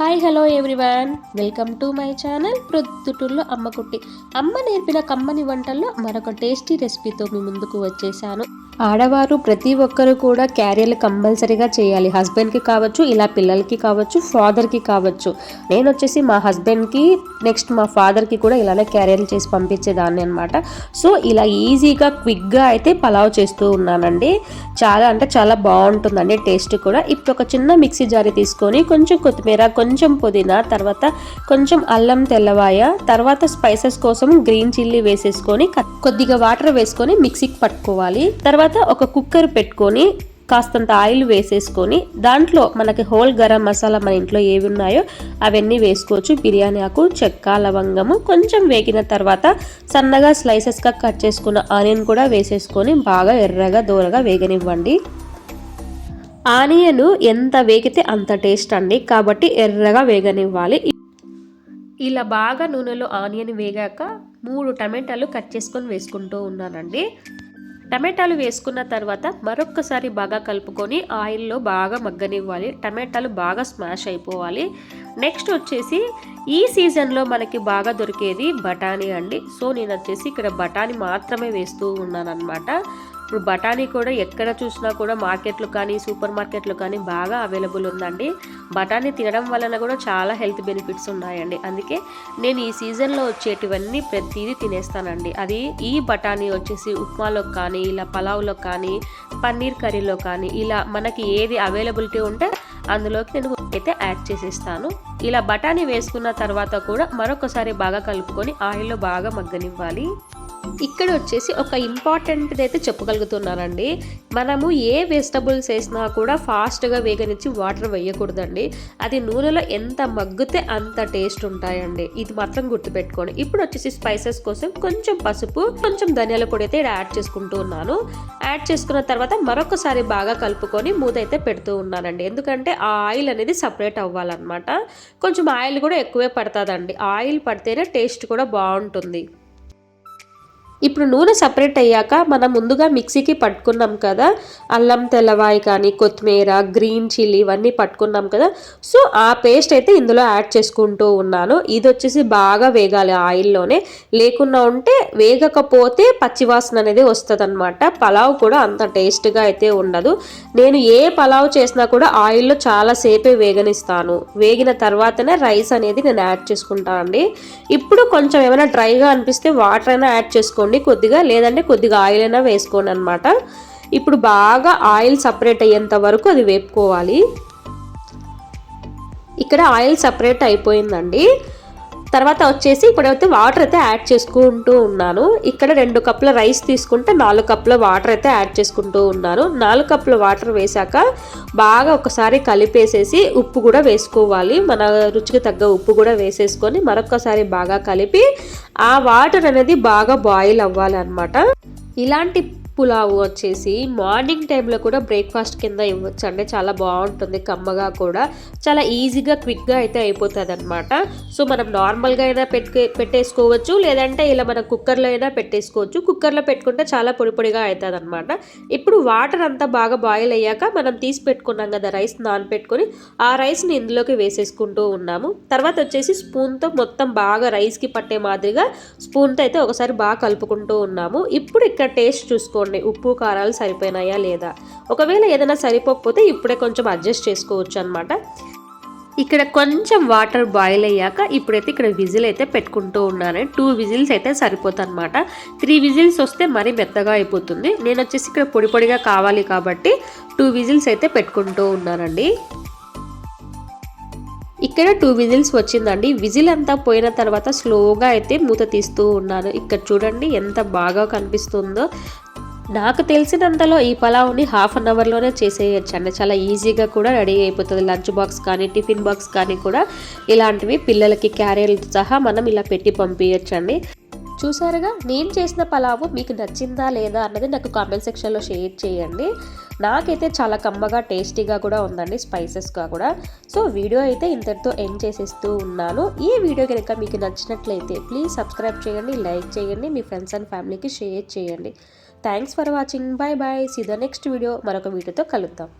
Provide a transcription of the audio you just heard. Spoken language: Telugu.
Hi hello everyone welcome to my channel ప్రొద్దుటూరులో అమ్మ కుట్టి అమ్మ నేర్పిన కమ్మని వంటల్లో మరొక టేస్టీ రెసిపీతో మీ ముందుకు వచ్చేసాను. ఆడవారు ప్రతి ఒక్కరు కూడా క్యారియర్లు కంపల్సరీగా చేయాలి. హస్బెండ్కి కావచ్చు ఇలా పిల్లలకి కావచ్చు ఫాదర్కి కావచ్చు. నేను వచ్చేసి మా హస్బెండ్కి నెక్స్ట్ మా ఫాదర్కి కూడా ఇలానే క్యారియర్లు చేసి పంపించేదాన్ని అనమాట సో ఇలా ఈజీగా క్విక్గా అయితే పలావ్ చేస్తూ ఉన్నానండి. చాలా అంటే చాలా బాగుంటుందండి టేస్ట్ కూడా. ఇప్పుడు ఒక చిన్న మిక్సీ జారీ తీసుకొని కొంచెం కొత్తిమీర కొంచెం కొంచెం పుదీనా తర్వాత కొంచెం అల్లం తెల్లవాయ తర్వాత స్పైసెస్ కోసం గ్రీన్ చిల్లీ వేసేసుకొని కొద్దిగా వాటర్ వేసుకొని మిక్సీకి పట్టుకోవాలి. తర్వాత ఒక కుక్కర్ పెట్టుకొని కాస్తంత ఆయిల్ వేసేసుకొని దాంట్లో మనకి హోల్ గరం మసాలా మన ఇంట్లో ఏవి ఉన్నాయో అవన్నీ వేసుకోవచ్చు. బిర్యానీ ఆకు చెక్క లవంగము. కొంచెం వేగిన తర్వాత సన్నగా స్లైసెస్గా కట్ చేసుకున్న ఆనియన్ కూడా వేసేసుకొని బాగా ఎర్రగా దూరగా వేగనివ్వండి. ఆనియన్ ఎంత వేగితే అంత టేస్ట్ అండి. కాబట్టి ఎర్రగా వేగనివ్వాలి. ఇలా బాగా నూనెలో ఆనియన్ వేగాక మూడు టమాటాలు కట్ చేసుకొని వేసుకుంటూ ఉన్నానండి. టమాటాలు వేసుకున్న తర్వాత మరొక్కసారి బాగా కలుపుకొని ఆయిల్లో బాగా మగ్గనివ్వాలి. టమాటాలు బాగా స్మాష్ అయిపోవాలి. నెక్స్ట్ వచ్చేసి ఈ సీజన్లో మనకి బాగా దొరికేది బఠానీ అండి. సో నేను వచ్చేసి ఇక్కడ బఠానీ మాత్రమే వేస్తూ ఉన్నాను అనమాట ఇప్పుడు బఠానీ కూడా ఎక్కడ చూసినా కూడా మార్కెట్లో కానీ సూపర్ మార్కెట్లో కానీ బాగా అవైలబుల్ ఉందండి. బఠానీ తినడం వలన కూడా చాలా హెల్త్ బెనిఫిట్స్ ఉన్నాయండి. అందుకే నేను ఈ సీజన్లో వచ్చేటివన్నీ ప్రతిదీ తినేస్తానండి. అది ఈ బఠానీ వచ్చేసి ఉప్మాలో కానీ ఇలా పలావ్లో కానీ పన్నీర్ కర్రీలో కానీ ఇలా మనకి ఏది అవైలబిలిటీ ఉంటే అందులోకి నేను అయితే యాడ్ చేసేస్తాను. ఇలా బఠానీ వేసుకున్న తర్వాత కూడా మరొకసారి బాగా కలుపుకొని ఆయిల్లో బాగా మగ్గనివ్వాలి. ఇక్కడ వచ్చేసి ఒక ఇంపార్టెంట్ అయితే చెప్పగలుగుతున్నానండి. మనము ఏ వెజిటబుల్స్ వేసినా కూడా ఫాస్ట్గా వేగనిచ్చి వాటర్ వేయకూడదండి. అది నూనెలో ఎంత మగ్గితే అంత టేస్ట్ ఉంటాయండి. ఇది మాత్రం గుర్తుపెట్టుకోండి. ఇప్పుడు వచ్చేసి స్పైసెస్ కోసం కొంచెం పసుపు కొంచెం ధనియాల పొడి అయితే ఇక్కడ యాడ్ చేసుకుంటూ ఉన్నాను. యాడ్ చేసుకున్న తర్వాత మరొకసారి బాగా కలుపుకొని మూత అయితే పెడుతూ ఉన్నానండి. ఎందుకంటే ఆ ఆయిల్ అనేది సపరేట్ అవ్వాలన్నమాట. కొంచెం ఆయిల్ కూడా ఎక్కువే పడుతుందండి. ఆయిల్ పడితేనే టేస్ట్ కూడా బాగుంటుంది. ఇప్పుడు నూనె సపరేట్ అయ్యాక మనం ముందుగా మిక్సీకి పట్టుకున్నాం కదా అల్లం తెల్లవాయి కానీ కొత్తిమీర గ్రీన్ చిల్లీ ఇవన్నీ పట్టుకున్నాం కదా. సో ఆ పేస్ట్ అయితే ఇందులో యాడ్ చేసుకుంటూ ఉన్నాను. ఇది వచ్చేసి బాగా వేగాలి ఆయిల్లోనే. లేకుండా ఉంటే వేగకపోతే పచ్చివాసన అనేది వస్తుంది అనమాట పలావ్ కూడా అంత టేస్ట్గా అయితే ఉండదు. నేను ఏ పలావ్ చేసినా కూడా ఆయిల్లో చాలా సేపే వేగనిస్తాను. వేగిన తర్వాతనే రైస్ అనేది నేను యాడ్ చేసుకుంటాను అండి. ఇప్పుడు కొంచెం ఏమైనా డ్రైగా అనిపిస్తే వాటర్ అయినా యాడ్ వేసుకోండి కొద్దిగా లేదంటే కొద్దిగా ఆయిల్ అయినా వేసుకోండి అనమాట ఇప్పుడు బాగా ఆయిల్ సపరేట్ అయ్యేంత వరకు అది వేపుకోవాలి. ఇక్కడ ఆయిల్ సపరేట్ అయిపోయిందండి. తర్వాత వచ్చేసి ఇప్పుడైతే వాటర్ అయితే యాడ్ చేసుకుంటూ ఉన్నాను. ఇక్కడ రెండు కప్పుల రైస్ తీసుకుంటే నాలుగు కప్పుల వాటర్ అయితే యాడ్ చేసుకుంటూ ఉన్నాను. నాలుగు కప్పుల వాటర్ వేశాక బాగా ఒకసారి కలిపేసేసి ఉప్పు కూడా వేసుకోవాలి. మన రుచికి తగ్గ ఉప్పు కూడా వేసేసుకొని మరొకసారి బాగా కలిపి ఆ వాటర్ అనేది బాగా బాయిల్ అవ్వాలన్నమాట. ఇలాంటి పులావ్ వచ్చేసి మార్నింగ్ టైంలో కూడా బ్రేక్ఫాస్ట్ కింద ఇవ్వచ్చు. అండి చాలా బాగుంటుంది కమ్మగా కూడా. చాలా ఈజీగా క్విక్గా అయితే అయిపోతుంది అనమాట సో మనం నార్మల్గా అయినా పెట్టుకే పెట్టేసుకోవచ్చు. లేదంటే ఇలా మనం కుక్కర్లో అయినా పెట్టేసుకోవచ్చు. కుక్కర్లో పెట్టుకుంటే చాలా పొడి పొడిగా అవుతుంది అనమాట ఇప్పుడు వాటర్ అంతా బాగా బాయిల్ అయ్యాక మనం తీసి పెట్టుకున్నాం కదా రైస్ నానపెట్టుకొని ఆ రైస్ని ఇందులోకి వేసేసుకుంటూ ఉన్నాము. తర్వాత వచ్చేసి స్పూన్తో మొత్తం బాగా రైస్కి పట్టే మాదిరిగా స్పూన్తో అయితే ఒకసారి బాగా కలుపుకుంటూ ఉన్నాము. ఇప్పుడు ఇక్కడ టేస్ట్ చూసుకోండి. ఉప్పు కారాలు సరిపోయినాయా లేదా? ఒకవేళ ఏదైనా సరిపోకపోతే ఇప్పుడే కొంచెం అడ్జస్ట్ చేసుకోవచ్చు అనమాట ఇక్కడ కొంచెం వాటర్ బాయిల్ అయ్యాక ఇప్పుడైతే ఇక్కడ విజిల్ అయితే పెట్టుకుంటూ ఉన్నాను. టూ విజిల్స్ అయితే సరిపోతుంది అనమాట త్రీ విజిల్స్ వస్తే మరీ మెత్తగా అయిపోతుంది. నేను వచ్చేసి ఇక్కడ పొడి పొడిగా కావాలి కాబట్టి టూ విజిల్స్ అయితే పెట్టుకుంటూ ఉన్నానండి. ఇక్కడ టూ విజిల్స్ వచ్చిందండి. విజిల్ అంతా పోయిన తర్వాత స్లోగా అయితే మూత తీస్తూ ఉన్నాను. ఇక్కడ చూడండి ఎంత బాగా కనిపిస్తుందో. నాకు తెలిసినంతలో ఈ పలావ్ని హాఫ్ అన్ అవర్లోనే చేసేయచ్చు అండి. చాలా ఈజీగా కూడా రెడీ అయిపోతుంది. లంచ్ బాక్స్ కానీ టిఫిన్ బాక్స్ కానీ కూడా ఇలాంటివి పిల్లలకి క్యారియర్లతో సహా మనం ఇలా పెట్టి పంపించచ్చు అండి. చూసారుగా నేను చేసిన పలావు మీకు నచ్చిందా లేదా అన్నది నాకు కామెంట్ సెక్షన్లో షేర్ చేయండి. నాకైతే చాలా కమ్మగా టేస్టీగా కూడా ఉందండి స్పైసెస్గా కూడా. సో వీడియో అయితే ఇంతటితో ఎండ్ చేసేస్తూ ఉన్నాను. ఈ వీడియో కనుక మీకు నచ్చినట్లయితే ప్లీజ్ సబ్స్క్రైబ్ చేయండి లైక్ చేయండి మీ ఫ్రెండ్స్ అండ్ ఫ్యామిలీకి షేర్ చేయండి. Thanks for watching. Bye bye see the next video మరొక వీడియోతో కలుద్దాం.